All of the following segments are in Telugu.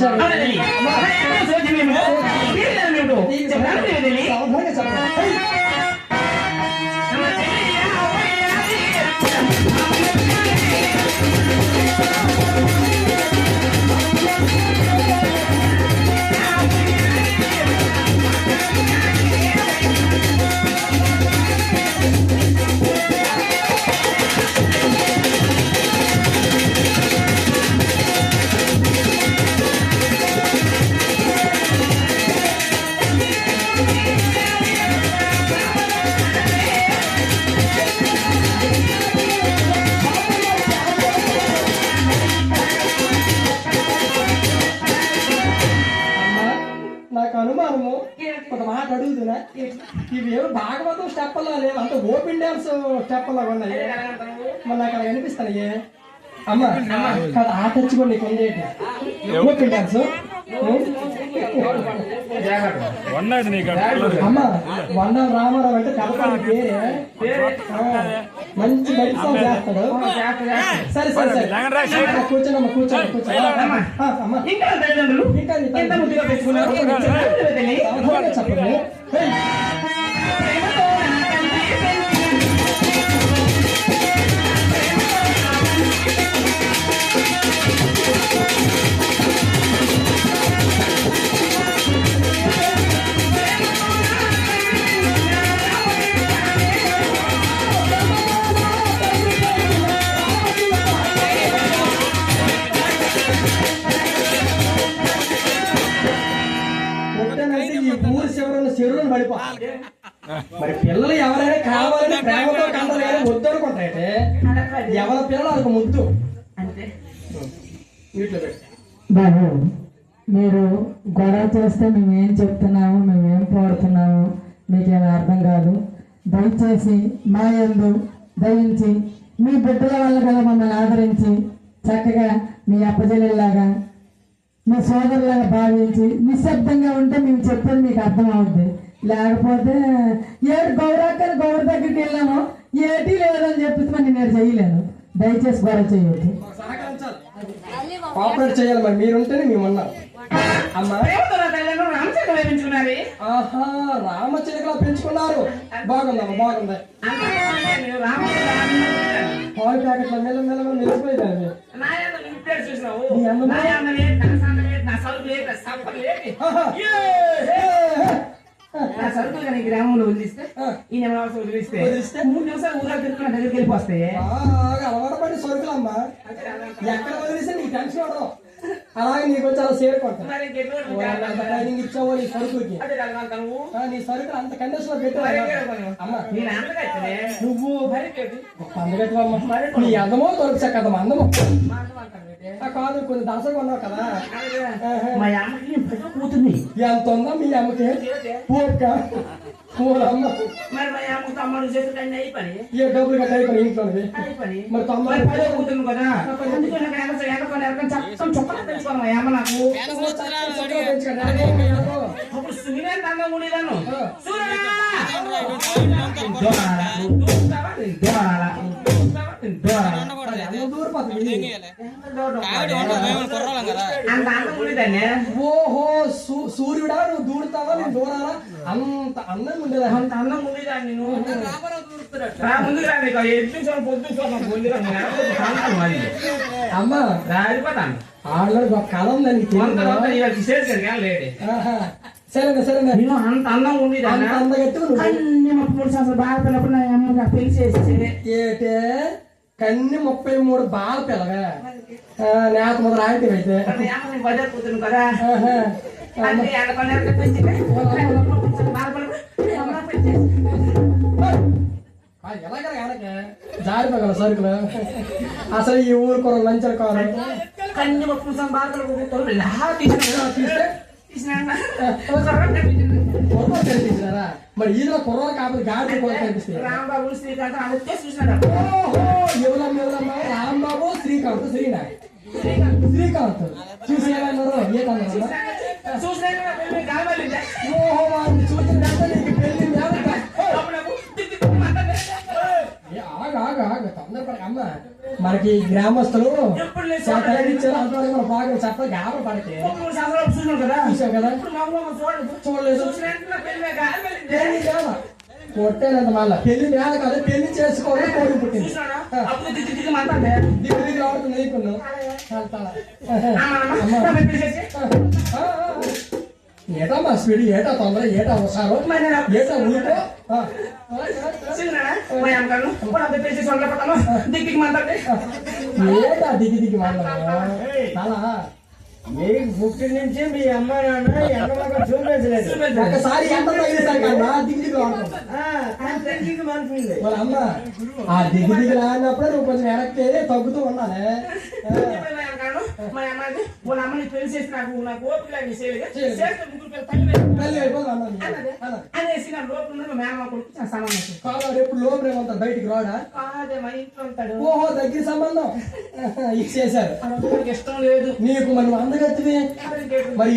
ಸೌಧದಲ್ಲಿ ఇవేమి భాగవతం స్టెప్పలా లేవు. అంత ఓపెన్ డాన్స్ స్టెప్పలా ఉన్నాయి. నాకు అలా కనిపిస్తాయి అమ్మా కాదు ఆ టచ్ కూడా నీకు ఉంది ఓపెన్ డాన్స్? అమ్మ వంద రామారావు అంటే కలపాలి పేరే. మంచి బయట చేస్తాడు. సరే సరే సరే. అక్కడ కూర్చోండి అమ్మ కూర్చోండి ఇంకా తల్లిదండ్రులు చెప్పండి. Mary. పిల్లలు ఎవరైనా కావాలని ప్రేమతో కంటారు కానీ వద్దు ఎవరి పిల్లలు వాళ్ళకి ముద్దు. బాబు మీరు గొడవ చేస్తే మేము ఏం చెప్తున్నాము మేము ఏం పోడుతున్నాము మీకేమీ అర్థం కాదు. దయచేసి మా యందు దయించి మీ బిడ్డల వల్ల కదా మమ్మల్ని ఆదరించి చక్కగా మీ అప్పజల్లాగా మీ సోదరులాగా భావించి నిశ్శబ్దంగా ఉంటే మేము చెప్పేది మీకు అర్థం అవుద్ది. లేకపోతే ఏడు గౌరాకని గౌర దగ్గరికి వెళ్ళాము ఏటి లేదని చెప్పేసి మరి నేను చేయలేను. దయచేసి గొడవ చేయొద్దు. కోఆపరేట్ చేయాలి మరి మీరుంటేనే మేము ఉన్నాం అమ్మా ఆహా రామచిలకలా పెంచుకున్నారు. బాగుందమ్మా బాగుంది. నేను రామచంద్ర అనుకుంటాను. పాలు ప్యాకెట్ల మెల్ల మెల్ల నిలిచిపోయింది నా యందు నీ పేరు చూసినావు? నీ నా నా నా నా. నా సరుకులు కానీ గ్రామంలో వదిలిస్తే ఈ నిమిషం వదిలిస్తే వదిలిస్తే? మూడు నిమిషాలు ఊరా తిరుగుతున్న దగ్గరికి వెళ్ళిపోస్తాయి అలవాటు పడి సరుకులమ్మా ఎక్కడ వదిలేస్తే నీకు టెన్షన్ ఉండదు అలాగే నీకు వచ్చి అలా చేరుకుంటా మరి ఇంకెన్నో అంత ట్రైనింగ్ ఇచ్చావో నీ ఆ, నీ సరుకులు అంత కండిషన్లో పెట్టావు నువ్వు? పండుగ నీ అందమో దొరకసా కదమ్మా అందము కాదు కొన్ని దశగా ఉన్నావు కదా. ఎంత ఉందా మీ అమ్మకి. పూలమ్మ మరి మా అమ్మకి తమ్ముడు చేతులు అన్నీ అయిపోయి. ఏ డబ్బులు కట్ట అయిపోయి ఇంట్లోనివి అయిపోయి. మరి తొంభై మరి పదో కూతురు కదా. అందుకే నాకు ఎనక ఎనక ఎనక చక్కని చొక్కలు పెంచుకోవాలి మా అమ్మ నాకు. చక్కగా పెంచుకోండి. అప్పుడు సుమినే తంగం దోరాలా దోరాలా నేను అన్నం ఓహో సూర్యుడా నువ్వు దూడుతావా నేను దూరాలా? అంత అందంగా ఉండేదా అంత చూడ పొద్దుగా అది అమ్మా రాడిపోతాను ఆడలో కళ ఉందని. సరేనా సరేనా నేను అంత అందంగా ఉండేదాన్ని అంత నువ్వు అన్ని ముప్పై మూడు సంవత్సరాలు బాగా పిల్లప్పుడు నా అమ్మగా పెళ్ళి చేసి ఏటే? కన్ని ముప్పై మూడు బాల పిల్లవే నేత మొదలు ఆగితే వెనకే? జారిపోగల సరుకులు. అసలు ఈ ఊరు కూర లంచం కావాలి కన్ని ముప్పై కనిపించినారా మరి ఈదులో కుర్రలు కాకపోతే గాడి కూడా కనిపిస్తాయి రాంబాబు శ్రీకాంత్ అది చూసినాడు పెళ్ళి నేల కొట్టేనంత మళ్ళా. పెళ్ళి నేల కాదు పెళ్ళి చేసుకోవాలి కోడి పుట్టింది. దిగి నీకును ఏటమ్మా స్పీడ్ ఏటా తొందర ఏటా అవసరం ఏటా ఉలుకో ఆ. దిగ్గికి మాట్లాడే ఏటా దిగి దిగి మళ్ళా అలా మీకు పుట్టి నుంచి మీ అమ్మ నాన్న ఎండలాగా చూపించలేదు ఒకసారి ఎంత తగిలిసాక దిగి దిగి ఆడుతుంది థింకింగ్ మానుకుంది వాళ్ళ అమ్మ ఆ దిగి దిగి లాగినప్పుడు నువ్వు కొంచెం వెనక్కి వెళ్ళి తగ్గుతూ ఉండాలి ఆ. మా అమ్మాయి వాళ్ళ అమ్మని పెళ్ళి చేసి నాకు నాకు ఓపిక లేదు చేయలేదు చేస్తే ముగ్గురు పిల్లలు తల్లి లేదు. తల్లి అయిపోతుంది అన్నది అన్నది. అన్నది. అనేసి నా లోపల ఉన్న కొడుకు. కాదు లోపల బయటికి రాడా? కాదే మా ఇంట్లో ఉంటాడు. ఓహో దగ్గర సంబంధం. ఇది చేశారు. నాకు ఇష్టం లేదు. నీకు మరి అందగత్తివి? మరి.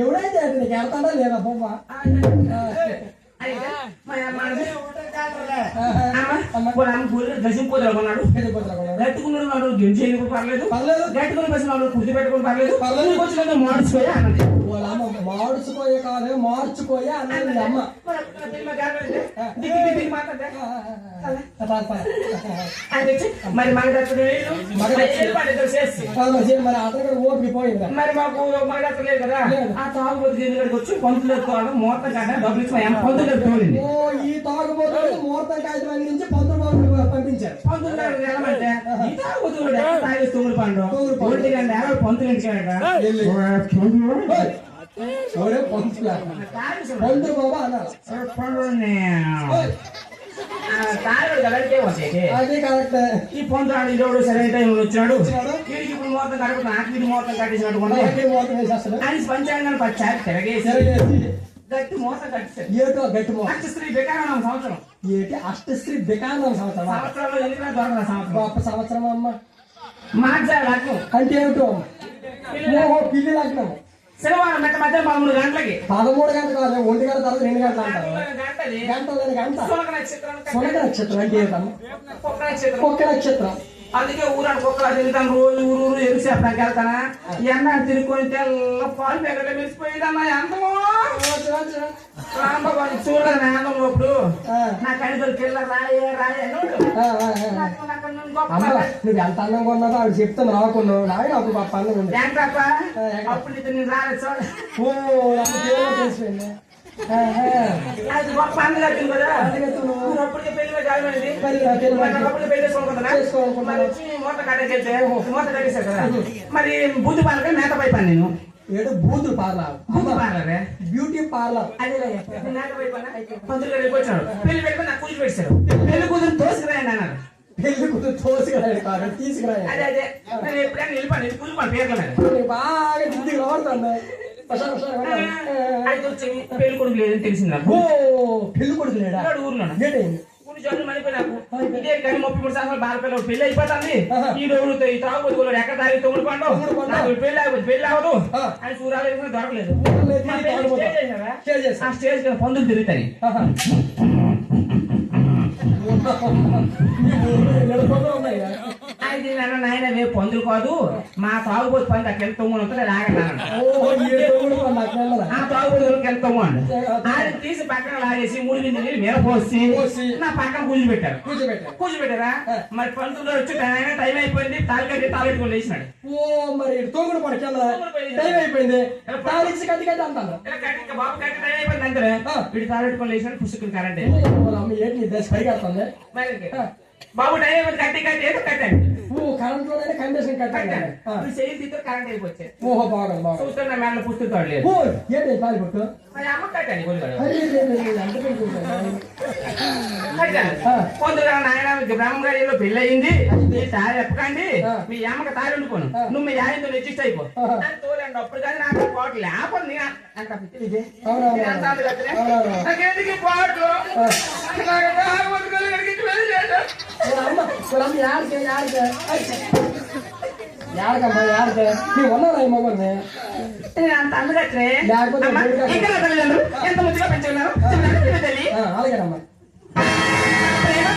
ఎవడైతే నీకు లేదా బొమ్మ? దశింపోతులు కొన్నాడు గట్టుకున్నాడు వాడు గెంచేయకు పర్లేదు పర్లేదు గట్టుకుని బస్సు వాడు కుర్చీ పెట్టుకుని పర్లేదు పర్లేదు. కొంచెం మార్చుకోయా అన్నది వాళ్ళ అమ్మ మార్చుకోయే కాదు మార్చుకోయే అన్నది అమ్మ మరి మగదత్తుడు. మరి కాదు అతను ఓపిక పోయింది మరి మాకు మగదత్తుడు లేదు కదా. ఆ తాగుబోతు వచ్చి పంతులు ఎత్తుకోవడం మూత కంటే డబ్బులు ఇచ్చి పంతులు ఎత్తుకోలేదు ఓ ఈ తాగుబోతు ముహూర్తం కాగితం నుంచి పంతులు బాబు పంపించారు. పంతులు తొమ్మిది పండు. పంతులు. ఓయ్, ఓరే పంతులు పంతులు బాబా అన్నారు. ఈ పొందు ఇదోడు సరైన టైంలో వచ్చినాడు. వీడికి ఇప్పుడు మొత్తం కడుపు నాకు వీడి మొత్తం కట్టేసినట్టు ఉంది నాకే మోతం వేసేస్తాడు. అని పంచాంగాన్ని పచ్చారు తిరగేసి. గట్టి మోసం కట్టేశారు ఏటో గట్టి మోసం? అక్ష స్త్రీ బెకారం సంవత్సరం. ఏటి అష్టశ్రీ బికాండం సంవత్సరం. సంవత్సరంలో సంవత్సరం. గొప్ప సంవత్సరం అమ్మ. లగ్నం. అంటే ఏమిటో? ఓహో పిల్లి లగ్నం. శనివారం మెట్ట మధ్య పదమూడు గంటలకి. పదమూడు గంటలు కాదు ఒంటి గంట తర్వాత రెండు గంటలు అంటారు. గంట గంట. సునక నక్షత్రం అంటే నక్షత్రం. కుక్క నక్షత్రం. అందుకే ఊరాడు కుక్కలా తిరుగుతాను రోజు ఊరు ఊరు ఎరువు చెప్పడానికి వెళ్తానా? ఎండ తిరుక్కొని తెల్ల పాలు పేగట మెరిసిపోయిందమ్మా ఎంతమో రాంబాబు చూడలేదు నా అందం ఆ, నా కణితలు పిల్ల రాయే రాయే నువ్వు ఎంత అందంగా ఉన్నావో ఆవిడ చెప్తాను రాకున్నావు నాయన అప్పుడు అందం ఉంది. ఏంటప్ప అప్పుడు నేను రాలేదు చూడ. ఓ తెలిసిపోయింది. అది గొప్ప అందం కట్టింది కదా? నువ్వు అప్పటికే పెళ్ళి మీద కాయమైంది పెళ్ళి పెళ్ళి మరి వచ్చి మూత కట్టేసి మూత కట్టేశారు కదా? మరి బుద్ధి పాలకే మేత పైపాను నేను. ఏడు బూతులు పార్లర్. బుద్ధి పాలరే బ్యూటీ పార్లర్. అదే పంతులు గారు వెళ్ళిపోయినాడు పెళ్ళి పెట్టుకుని నాకు కూలి పెట్టారు. పెళ్ళి కూతురు తోసుకురాయండి అన్నారు. పెళ్ళి కూతురు తోసుకురాడు కాదు తీసుకురా అదే అదే. ఎప్పుడైనా వెళ్ళిపోయాను బాగా దిద్దిగా రాడుతుంది అయితే వచ్చి పెళ్ళి కొడుకు లేదని తెలిసింది నాకు. ఓ పెళ్ళి కొడుకు లేడా? ఉన్నాడు ఊర్లోనే? ఏంటైంది కొన్ని చోట్ల మళ్ళీ నాకు. ఇదే కానీ ముప్పై మూడు సంవత్సరాలు బాగా పిల్లలు పెళ్ళి అయిపోతుంది. ఈ రోజు ఈ తాగుబోతు ఎక్కడ తాగి తొమ్మిది పండు. నాకు పెళ్ళి అవ్వదు. అని దొరకలేదు. ఊర్లో పెళ్ళి. ఆ స్టేజ్ కింద పందులు తిరుగుతాయి. ఊర్లో ఉన్నాయి? నన్ను నాయన వే పందులు కాదు. మా తాగుబోతు పంది అక్కడ తొమ్మిది ఉంటుంది లాగన్నాను పండు? ఆ తాగుబోతులకు ఎంత తొమ్మండు ఆయన తీసి పక్కన లాగేసి మూడు గింజలు నీళ్ళు మీద పోసి. నా పక్కన కూర్చోబెట్టారు కూర్చోబెట్టారా. మరి పంతులు వచ్చి ఆయన టైం అయిపోయింది తాలికట్టి తాలెట్టుకొని లేచినాడు. ఓ మరి తోగుడు పడకి టైం అయిపోయింది. తాలిచ్చి కట్టి కట్టి అంటాను బాబు కట్టి టైం అయిపోయింది అంతే. వీడు తాలెట్టుకొని లేచినాడు పుస్తకం కరెంట్ ఏంటి దశ పైకి వస్తుంది మరి ఆ. బాబు అయిపోయింది కట్టి కట్టి ఏదో కట్టాడు. ఓ కరెంట్లోనే కండిషన్ కట్టాడు. ఇప్పుడు చేయి తీస్తే కరెంట్ అయిపోతుంది ఓహో బాగుంది బాగుంది. చూస్తున్నా మేడ పుస్తకం లేదు. ఓ ఏంటి తాలి పుట్టు? మరి అమ్మ కట్టాను కొడుకు అరే రే, రే, రే, ఎంత పెద్ద కూర్చోను. ఆ. కొందరు నాయన బ్రహ్మ గారిలో పెళ్ళి అయింది. మీ తాయి ఎప్పకండి ఆ. మీ అమ్మకి తాయి వండుకోను. నువ్వు మీ ఆయనతో రెజిస్ట్ అయిపో. తోలండి అప్పుడు కానీ నాకు పాటలు లేకపోతే అంత పిచ్చి. నాకెందుకు పాటలు వాళ్ళ అమ్మ వాళ్ళ అమ్మ యాడికే యాడికే యాడకమ్మా యాడికే నీ ఉన్నారా ఈ మగల్ని నేను అంత అందగత్రే